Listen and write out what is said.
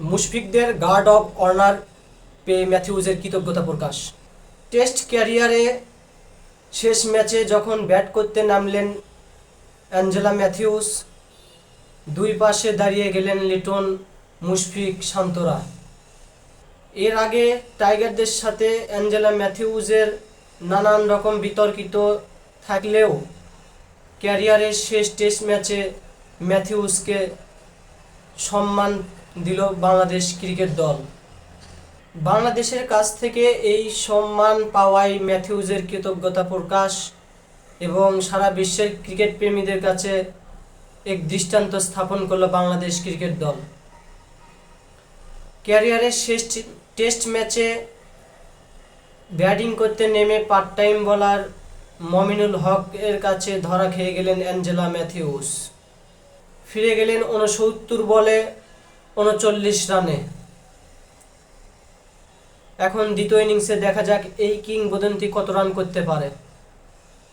মুশফিকদের guard of honour পেয়ে ম্যাথিউজের কৃতজ্ঞতা প্রকাশ। Test ক্যারিয়ারে শেষ ম্যাচে যখন ব্যাট করতে নামলেন অ্যাঞ্জেলা ম্যাথিউস দুই পাশে দাঁড়িয়ে গেলেন লিটন মুশফিক শান্তরা। এর আগে টাইগারদের সাথে অ্যাঞ্জেলা ম্যাথিউজের নানান রকম বিতর্কিত থাকলেও ক্যারিয়ারের শেষ টেস্ট ম্যাচে ম্যাথিউসকে সম্মান দিল বাংলাদেশ ক্রিকেট দল। বাংলাদেশের কাছ থেকে এই সম্মান পাওয়ায় ম্যাথিউজের কৃতজ্ঞতা প্রকাশ এবং সারা বিশ্বের ক্রিকেট প্রেমীদের কাছে এক দৃষ্টান্ত স্থাপন করল বাংলাদেশ ক্রিকেট দল। ক্যারিয়ারের শেষ টেস্ট ম্যাচে ব্যাটিং করতে নেমে পার্ট টাইম বলার মমিনুল হক এর কাছে ধরা খেয়ে গেলেন অ্যাঞ্জেলা ম্যাথিউস। ফিরে গেলেন উনসত্তর বলে উনচল্লিশ রানে। এখন দ্বিতীয় ইনিংসে দেখা যাক এই কিংবদন্তি কত রান করতে পারে।